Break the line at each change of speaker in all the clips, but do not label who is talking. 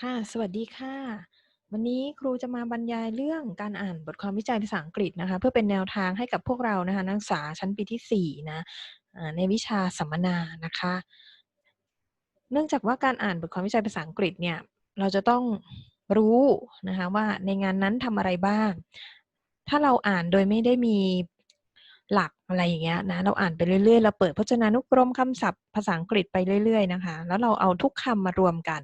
ค่ะ สวัสดีค่ะ วันนี้ครูจะมาบรรยายเรื่องการอ่านบทความวิจัยภาษาอังกฤษนะคะ เพื่อเป็นแนวทางให้กับพวกเรานะคะนักศึกษาชั้นปีที่4นะในวิชาสัมมนานะคะ เนื่องจากว่าการอ่านบทความวิจัยภาษาอังกฤษเนี่ยเราจะต้องรู้นะคะว่าในงานนั้นทำอะไรบ้าง ถ้าเราอ่านโดยไม่ได้มีหลักอะไรอย่างเงี้ยนะเราอ่านไปเรื่อยๆเราเปิดพจนานุกรมคำศัพท์ภาษาอังกฤษไปเรื่อยๆนะคะ แล้วเราเอาทุกคำมารวมกัน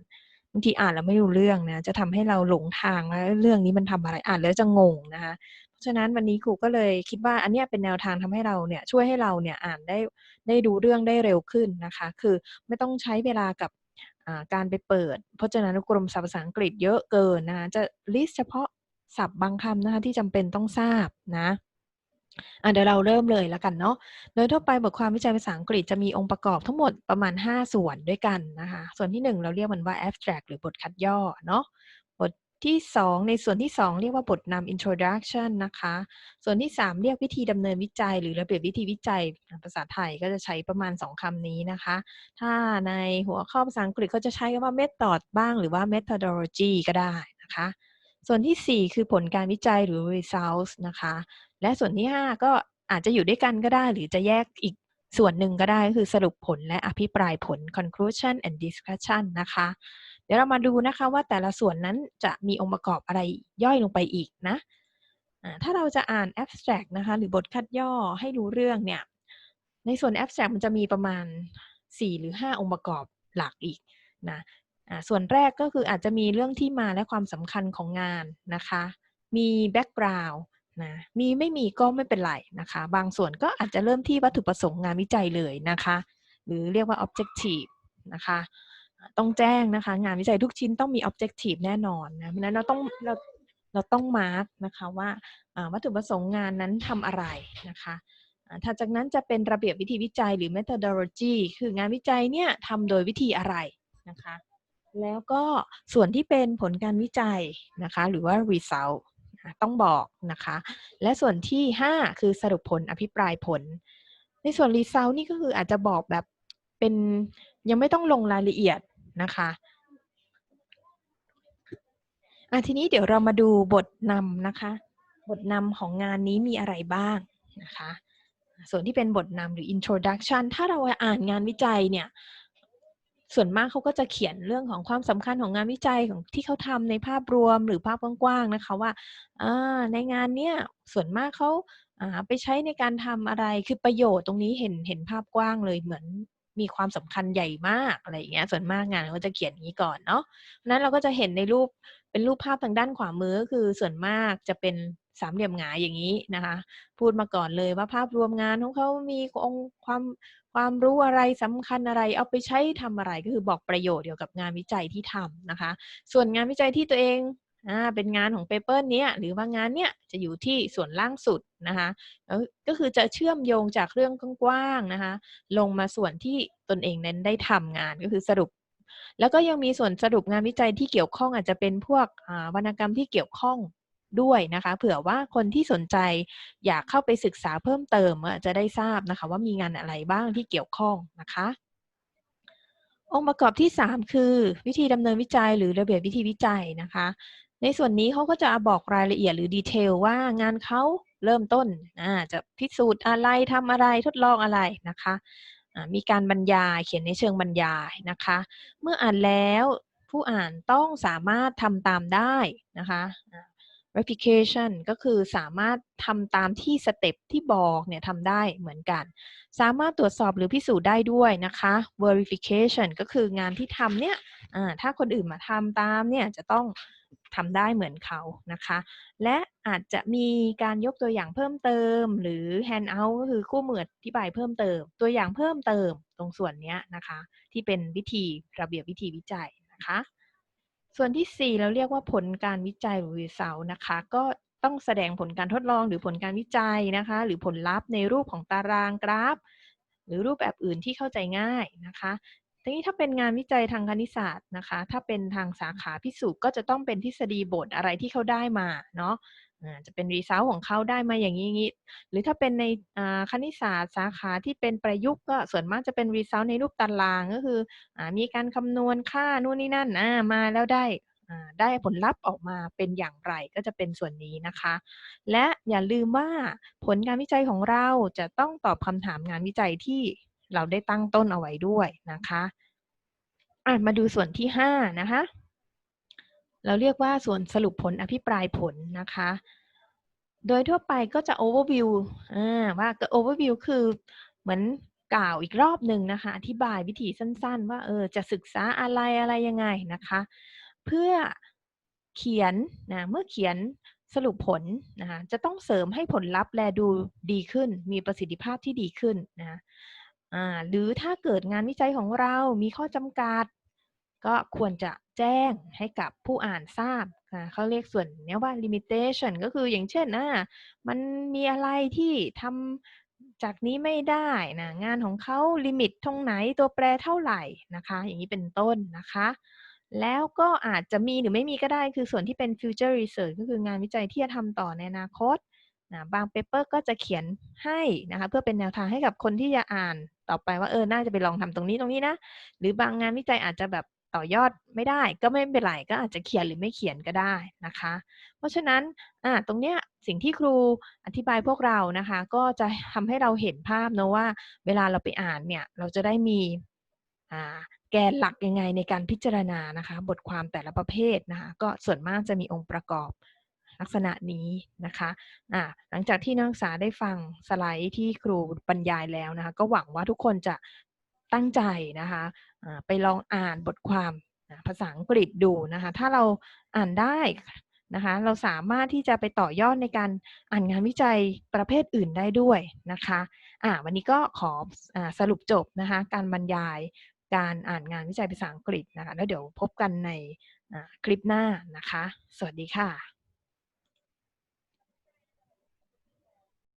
างทีอ่านแล้วไม่รู้เรื่องนะ จะทำให้เราหลงทางว่าเรื่องนี้มันทำอะไรอ่านแล้วจะงงนะคะ เพราะฉะนั้นวันนี้ครูก็เลยคิดว่าอันนี้เป็นแนวทางทำให้เราเนี่ยช่วยให้เราเนี่ยอ่านได้ได้รู้เรื่องได้เร็วขึ้นนะคะ คือไม่ต้องใช้เวลากับการไปเปิดพจนานุกรมศัพท์ภาษาอังกฤษเยอะเกินนะคะจะลิสต์เฉพาะศัพท์บางคำนะคะที่จำเป็นต้องทราบนะ อะเดี๋ยวเราเริ่มเลยแล้วกันเนาะ โดยทั่วไปบทความวิจัยภาษาอังกฤษจะมีองค์ประกอบทั้งหมดประมาณ 5 ส่วนด้วยกันนะคะ ส่วนที่ 1 เราเรียกมันว่า abstract หรือบทคัดย่อเนาะ บทที่ 2 ในส่วนที่ 2 เรียกว่าบทนำ introduction นะคะ ส่วนที่ 3 เรียกวิธีดำเนินวิจัย หรือระเบียบวิธีวิจัย ภาษาไทยก็จะใช้ประมาณ 2คำนี้นะคะ ถ้าในหัวข้อภาษาอังกฤษเขาจะใช้คำว่า method บ้างหรือว่า methodology ก็ได้นะคะ ส่วนที่ 4 คือผลการวิจัยหรือ results นะคะ และส่วนที่ 5 ก็อาจจะอยู่ด้วยกันก็ได้ หรือจะแยกอีกส่วนหนึ่งก็ได้ก็คือสรุปผลและอภิปรายผล conclusion and discussion นะคะ เดี๋ยวเรามาดูนะคะว่าแต่ละส่วนนั้นจะมีองค์ประกอบอะไรย่อยลงไปอีกนะถ้าเราจะอ่าน abstract นะคะ หรือบทคัดย่อให้รู้เรื่องเนี่ย ในส่วน abstract มันจะมีประมาณ 4 หรือ 5 องค์ประกอบหลักอีกนะ ส่วนแรกก็คืออาจจะมีเรื่องที่มาและความสำคัญของงานนะคะ มี background นะมีไม่มีก็ไม่เป็นไรนะคะ บางส่วนก็อาจจะเริ่มที่วัตถุประสงค์งานวิจัยเลยนะคะ หรือเรียกว่า objective นะคะ ต้องแจ้งนะคะ งานวิจัยทุกชิ้นต้องมี objective แน่นอนนะเพราะฉะนั้นเราต้องเราเราต้อง mark นะคะว่าวัตถุประสงค์งานนั้นทำอะไรนะคะอ่าถัดจากนั้นจะเป็นระเบียบวิธีวิจัยหรือ methodology คืองานวิจัยเนี่ยทำโดยวิธีอะไรนะคะ แล้วก็ส่วนที่เป็นผลการวิจัยนะคะ หรือว่า result ต้องบอกนะคะ และส่วนที่ 5 คือสรุปผลอภิปรายผล ในส่วน result นี่ก็คืออาจจะบอกแบบเป็นยังไม่ต้องลงรายละเอียดนะคะอะทีนี้เดี๋ยวเรามาดูบทนำนะคะ บทนำของงานนี้มีอะไรบ้างนะคะ ส่วนที่เป็นบทนำหรือ introduction ถ้าเราอ่านงานวิจัยเนี่ย ส่วนมากเขาก็จะเขียนเรื่องของความสำคัญของงานวิจัยของที่เขาทำในภาพรวมหรือภาพกว้างๆนะคะว่าในงานเนี้ยส่วนมากเขาาไปใช้ในการทำอะไรคือประโยชน์ตรงนี้เห็นเห็นภาพกว้างเลยเหมือนมีความสำคัญใหญ่มากอะไรอย่างเงี้ยส่วนมากงานเขาจะเขียนอย่างนี้ก่อนเนาะนั้นเราก็จะเห็นในรูปเป็นรูปภาพทางด้านขวามือก็คือส่วนมากจะเป็นสามเหลี่ยมหงายอย่างนี้นะคะ พูดมาก่อนเลยว่าภาพรวมงานของเขามีองค์ความ ความรู้อะไรสำคัญอะไรเอาไปใช้ทำอะไรก็คือบอกประโยชน์เกี่ยวกับงานวิจัยที่ทำนะคะ ส่วนงานวิจัยที่ตัวเองอ่าเป็นงานของเปเปอร์นี้หรือว่างานเนี้ยจะอยู่ที่ส่วนล่างสุดนะคะก็คือจะเชื่อมโยงจากเรื่องกว้างๆนะคะลงมาส่วนที่ตนเองนั้นได้ทำงานก็คือสรุป แล้วก็ยังมีส่วนสรุปงานวิจัยที่เกี่ยวข้องอาจจะเป็นพวกวรรณกรรมที่เกี่ยวข้อง ด้วยนะคะ เผื่อว่าคนที่สนใจอยากเข้าไปศึกษาเพิ่มเติมจะได้ทราบนะคะ ว่ามีงานอะไรบ้างที่เกี่ยวข้องนะคะ องค์ประกอบที่ 3 คือ วิธีดำเนินวิจัยหรือระเบียบวิธีวิจัยนะคะ ในส่วนนี้เขาก็จะบอกรายละเอียดหรือดีเทลว่างานเขาเริ่มต้นจะพิสูจน์อะไรทำอะไรทดลองอะไรนะคะมีการบรรยายเขียนในเชิงบรรยายนะคะ เมื่ออ่านแล้วผู้อ่านต้องสามารถทำตามได้นะคะ replication ก็คือสามารถทำตามที่สเต็ปที่บอกเนี่ยทำได้เหมือนกัน สามารถตรวจสอบหรือพิสูจน์ได้ด้วยนะคะ verification ก็คืองานที่ทำเนี่ยถ้าคนอื่นมาทำตามเนี่ยจะต้องทำได้เหมือนเขานะคะ และอาจจะมีการยกตัวอย่างเพิ่มเติม หรือ handout ก็คือคู่มืออธิบายเพิ่มเติม ตัวอย่างเพิ่มเติมตรงส่วนเนี้ยนะคะ ที่เป็นวิธีระเบียบวิธีวิจัยนะคะ ส่วนที่ 4 เราเรียกว่าผลการวิจัยหรือ result นะคะ ก็ต้องแสดงผลการทดลองหรือผลการวิจัยนะคะ หรือผลลัพธ์ในรูปของตารางกราฟ หรือรูปแบบอื่นที่เข้าใจง่ายนะคะทีนี้ถ้าเป็นงานวิจัยทางคณิตศาสตร์นะคะ ถ้าเป็นทางสาขาพิสูจน์ก็จะต้องเป็นทฤษฎีบทอะไรที่เขาได้มาเนาะ จะเป็น result ของเขาได้มาอย่างงี้ หรือถ้าเป็นในคณิตศาสตร์สาขาที่เป็นประยุกต์ก็ส่วนมากจะเป็น result ในรูปตารางก็คืออมีการคำนวณค่านู่นนี่นั่นมาแล้วได้ได้ผลลัพธ์ออกมาเป็นอย่างไรก็จะเป็นส่วนนี้นะคะ และอย่าลืมว่าผลการวิจัยของเราจะต้องตอบคำถามงานวิจัยที่เราได้ตั้งต้นเอาไว้ด้วยนะคะะมาดูส่วนที่ 5 นะคะ เราเรียกว่าส่วนสรุปผลอภิปรายผลนะคะ โดยทั่วไปก็จะ overview ว่า overview คือเหมือนกล่าวอีกรอบหนึ่งนะคะอธิบายวิธีสั้นๆ ว่าเออจะศึกษาอะไรอะไรยังไงนะคะ เพื่อเขียนนะเมื่อเขียนสรุปผลนะคะจะต้องเสริมให้ผลลัพธ์แลดูดีขึ้น มีประสิทธิภาพที่ดีขึ้นนะหรือถ้าเกิดงานวิจัยของเรามีข้อจำกัด ก็ควรจะแจ้งให้กับผู้อ่านทราบเขาเรียกส่วนนี้ว่า limitation ก็คืออย่างเช่นนะมันมีอะไรที่ทำจากนี้ไม่ได้นะงานของเขาลิมิตตรงไหนตัวแปรเท่าไหร่นะคะ อย่างนี้เป็นต้นนะคะ แล้วก็อาจจะมีหรือไม่มีก็ได้คือส่วนที่เป็น future research ก็คืองานวิจัยที่จะทำต่อในอนาคตนะบางเปเปอร์ก็จะเขียนให้นะคะเพื่อเป็นแนวทางให้กับคนที่จะอ่านต่อไปว่าเออ น่าจะไปลองทำตรงนี้ตรงนี้นะ หรือบางงานวิจัยอาจจะแบบ ต่อยอดไม่ได้ก็ไม่เป็นไรก็อาจจะเขียนหรือไม่เขียนก็ได้นะคะ เพราะฉะนั้นตรงเนี้ยสิ่งที่ครูอธิบายพวกเรานะคะ ก็จะทำให้เราเห็นภาพนะว่า เวลาเราไปอ่านเนี่ยเราจะได้มีแกนหลักยังไงในการพิจารณานะคะ บทความแต่ละประเภทนะคะก็ส่วนมากจะมีองค์ประกอบลักษณะนี้นะคะอ่าหลังจากที่นักศึกษาได้ฟังสไลด์ที่ครูบรรยายแล้วนะคะ ก็หวังว่าทุกคนจะ ตั้งใจนะคะไปลองอ่านบทความภาษาอังกฤษดูนะคะ ถ้าเราอ่านได้นะคะ เราสามารถที่จะไปต่อยอดในการอ่านงานวิจัยประเภทอื่นได้ด้วยนะคะะวันนี้ก็ขออสรุปจบนะคะการบรรยายการอ่านงานวิจัยภาษาอังกฤษนะคะ แล้วเดี๋ยวพบกันในคลิปหน้านะคะ สวัสดีค่ะ